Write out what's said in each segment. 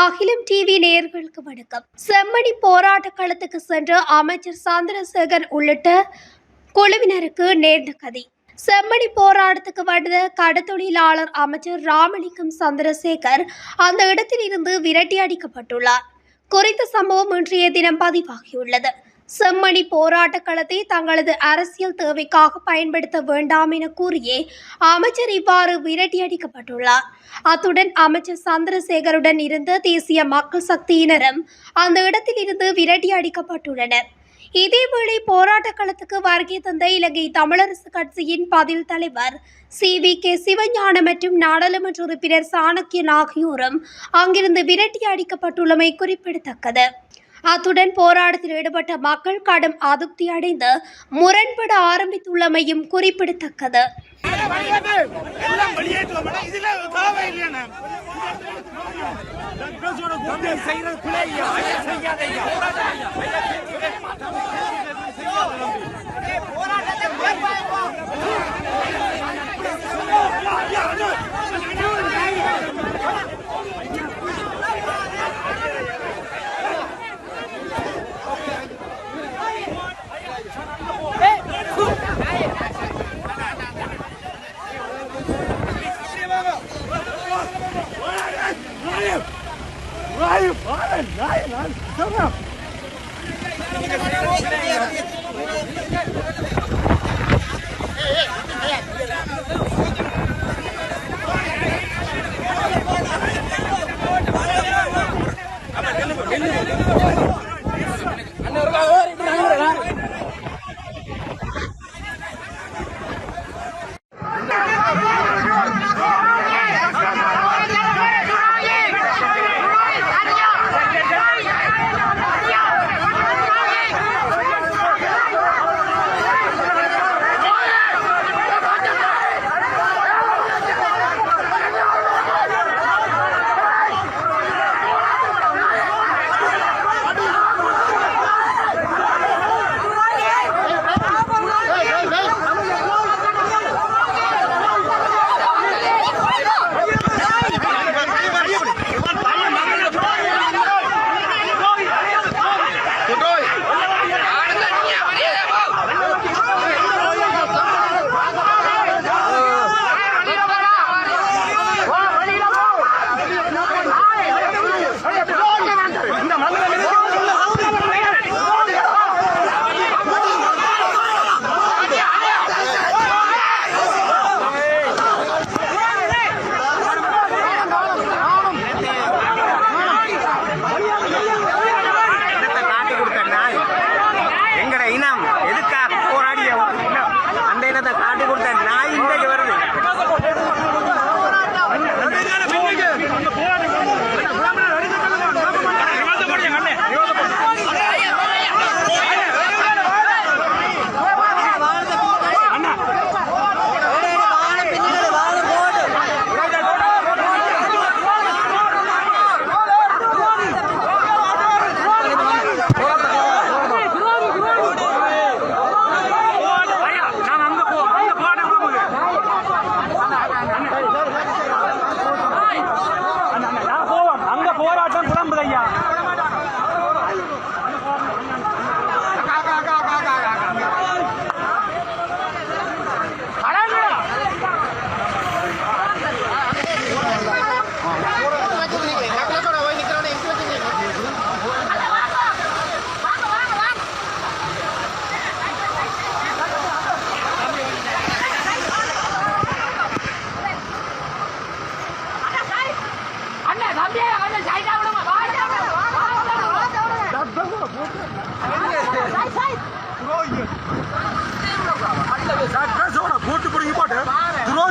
அகிலம் டிவி நேயர்களுக்கு வணக்கம். செம்மணி போராட்ட களத்துக்கு சென்ற அமைச்சர் சந்திரசேகர் உள்ளிட்ட குழுவினருக்கு நேர்ந்த கதி. செம்மணி போராட்டத்துக்கு வந்த கடத்தொழிலாளர் அமைச்சர் ராமலிங்கம் சந்திரசேகர் அந்த இடத்திலிருந்து விரட்டி அடிக்கப்பட்டுள்ளார். குறித்த சம்பவம் இன்றைய தினம் பதிவாகியுள்ளது. செம்மணி போராட்ட களத்தை தங்களது அரசியல் தேவைக்காக பயன்படுத்த வேண்டாம் என கூறியே அமைச்சர் இவ்வாறு விரட்டியடிக்கப்பட்டுள்ளார். அத்துடன் அமைச்சர் சந்திரசேகருடன் இருந்த தேசிய மக்கள் சக்தியினரும் அந்த இடத்தில் இருந்து விரட்டி அடிக்கப்பட்டுள்ளனர் இதேவேளை போராட்ட களத்துக்கு வருகை தந்த இலங்கை தமிழரசு கட்சியின் பதில் தலைவர் சி. வி. கே. சிவஞான மற்றும் நாடாளுமன்ற உறுப்பினர் சாணக்கியன் ஆகியோரும் அங்கிருந்து விரட்டி அடிக்கப்பட்டுள்ளமை குறிப்பிடத்தக்கது. அத்துடன் போராட்டத்தில் ஈடுபட்ட மக்கள் கடும் அதிருப்தி அடைந்து முரண்பட ஆரம்பித்துள்ளமையும் குறிப்பிடத்தக்கது. செய்யறது man. Shut up.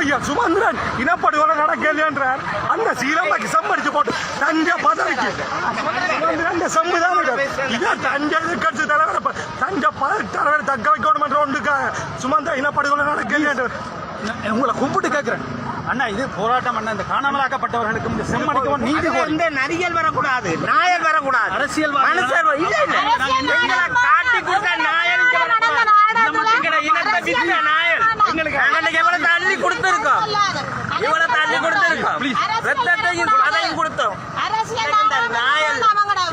துரோகியம் சுமந்திரன் இனப்படுகொலை நடக்கலையன்றார். அந்த சீலம்பாக்கு சம்படிச்சு போட்டு தஞ்ச பதவிக்கு சுமந்திரன் சம்புதான் இதே தஞ்ச எதிர்கட்சி தலைவர் தஞ்ச பதவி தலைவர் தக்க வைக்கணும் என்ற ஒன்றுக்காக சுமந்திர இனப்படுகொலை நடக்கலையன்றார் உங்களை கும்பிட்டு கேட்கிறேன் அண்ணா இது போராட்டம் அண்ணா. இந்த காணாமலாக்கப்பட்டவர்களுக்கும் இந்த செம்மடிக்கவும் நீதி இந்த நரிகள் வரக்கூடாது. நாயல் வரக்கூடாது. வர- இல்ல இல்ல. காட்டி கொடுத்த நாயல் இங்க வரக்கூடாது. எங்களை இனத்தை வித்த நாயல் எங்களுக்கு எவ்வளவு தள்ளி கொடுத்துருக்கோம் இவ்வளவு தள்ளி கொடுத்துருக்கோம் ரத்தத்தையும் அதையும் கொடுத்தோம் அரசியல் இந்த நாயல்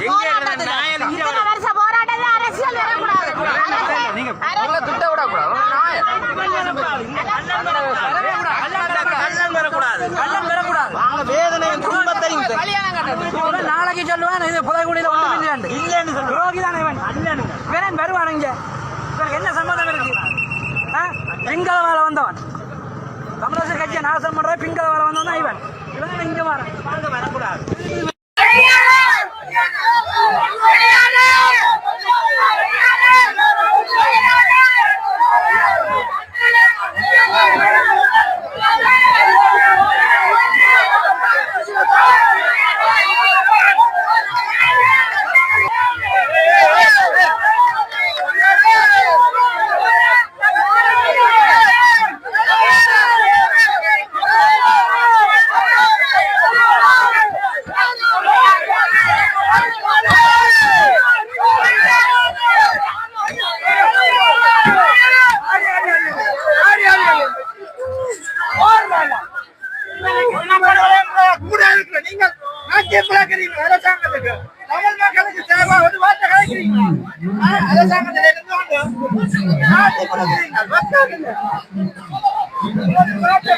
எங்க இருந்த நாயல் இங்க இத்தனை வர- வருஷ போராட்டத்துல அரசியல் வரக்கூடாது கள்ளம் வரக்கூடாது கள்ளம் வரக்கூடாது நாங்க வேதனையும் துன்பத்தையும் நாளைக்கு சொல்லுவான் இது புதைக்குடியில ஒன்றும் இல்லையாண்டு இல்லைன்னு சொல்லுவோம் ரோகி தானே இவன் இவன் வருவான் இங்க. இவனுக்கு என்ன சம்மந்தம் இருக்கு? ஆ? பிங்கள வேலை வந்தவன். கமலேசர் கட்சியை நாசம் பண்ற பிங்கள வேலை வந்தவன் மக்களுக்கு தேவை ஒரு வார்த்தை கலைக்கிறீங்க அரசாங்கத்தில் இருந்து மக்கள் ஒரு வார்த்தை